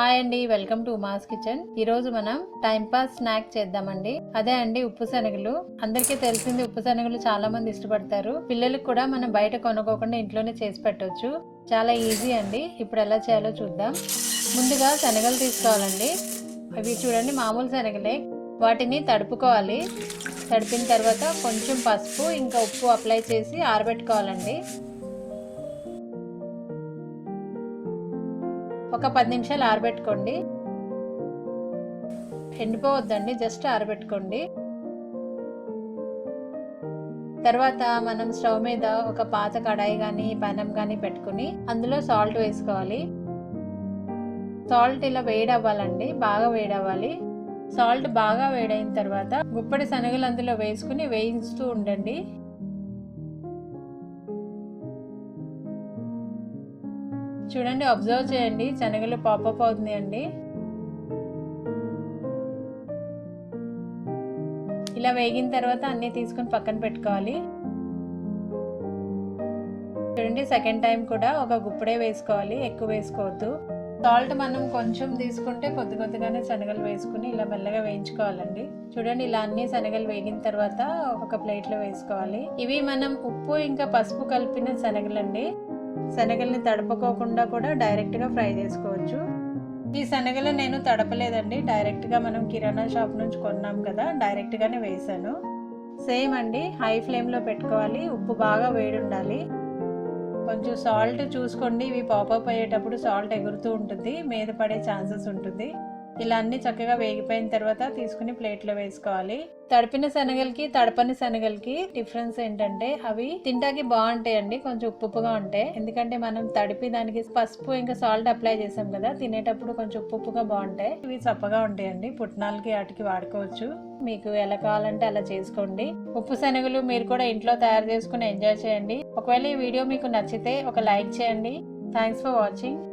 Hi అండి welcome to mass kitchen. ఈ రోజు మనం టైం పాస్ స్నాక్ చేద్దామండి. అదే అండి ఉప్పు శనగలు. అందరికీ తెలిసింది ఉప్పు శనగలు చాలా మంది ఇష్టపడతారు. పిల్లలకు కూడా మనం బయట కొనుక్కోకుండా ఇంట్లోనే చేసి పెట్టవచ్చు చాలా ఈజీ అండి. ఇప్పుడు ఎలా చేయాలో చూద్దాం. ముందుగా శనగలు తీసుకోవాలండి. అవి చూడండి మామూలు శనగలే. వాటిని తడుపుకోవాలి. తడిపిన తర్వాత కొంచెం పసుపు ఇంకా ఉప్పు అప్లై చేసి ఆరబెట్టుకోవాలండి. ఒక పది నిమిషాలు ఆరబెట్టుకోండి. ఎండిపోవద్దండి జస్ట్ ఆరబెట్టుకోండి. తర్వాత మనం స్టవ్ మీద ఒక పాత కడాయి కానీ పనం కానీ పెట్టుకుని అందులో సాల్ట్ వేసుకోవాలి. సాల్ట్ ఇలా వేడి అవ్వాలండి బాగా వేడి అవ్వాలి సాల్ట్ బాగా వేడైన తర్వాత గుప్పడి శనగలు అందులో వేసుకుని వేయిస్తూ ఉండండి. చూడండి అబ్జర్వ్ చేయండి. శనగలు పాపప్ అవుతుంది అండి. ఇలా వేగిన తర్వాత అన్నీ తీసుకుని పక్కన పెట్టుకోవాలి. చూడండి సెకండ్ టైం కూడా ఒక గుప్పుడే వేసుకోవాలి. ఎక్కువ వేసుకోవద్దు. సాల్ట్ మనం కొంచెం తీసుకుంటే కొద్ది కొద్దిగానే శనగలు వేసుకుని ఇలా మెల్లగా వేయించుకోవాలండి. చూడండి ఇలా అన్ని శనగలు వేగిన తర్వాత ఒక ప్లేట్లో వేసుకోవాలి. ఇవి మనం ఉప్పు ఇంకా పసుపు కలిపిన శనగలండి. శనగల్ని తడపకోకుండా కూడా డైరెక్ట్గా ఫ్రై చేసుకోవచ్చు. ఈ శనగలు నేను తడపలేదండి. డైరెక్ట్గా మనం కిరాణా షాప్ నుంచి కొన్నాం కదా డైరెక్ట్గానే వేసాను సేమ్ అండి హై ఫ్లేమ్లో పెట్టుకోవాలి ఉప్పు బాగా వేడి ఉండాలి కొంచెం సాల్ట్ చూసుకోండి ఇవి పాపప్ అయ్యేటప్పుడు సాల్ట్ ఎగురుతూ ఉంటుంది మీద పడే ఛాన్సెస్ ఉంటుంది. ఇలా అన్ని చక్కగా వేగిపోయిన తర్వాత తీసుకుని ప్లేట్లో వేసుకోవాలి. తడిపిన శనగలకి తడపని శనగలకి డిఫరెన్స్ ఏంటంటే అవి తింటాకి బాగుంటాయండి కొంచెం ఉప్పుగా ఉంటాయి. ఎందుకంటే మనం తడిపి దానికి పసుపు ఇంకా సాల్ట్ అప్లై చేసాం కదా తినేటప్పుడు కొంచెం ఉప్పు ఉప్పుగా బాగుంటాయి. ఇవి చప్పగా ఉంటాయండి పుట్నాలకి వాటికి వాడుకోవచ్చు. మీకు ఎలా కావాలంటే అలా చేసుకోండి. ఉప్పు శనగలు మీరు కూడా ఇంట్లో తయారు చేసుకుని ఎంజాయ్ చేయండి. ఒకవేళ ఈ వీడియో మీకు నచ్చితే ఒక లైక్ చేయండి. Thanks for watching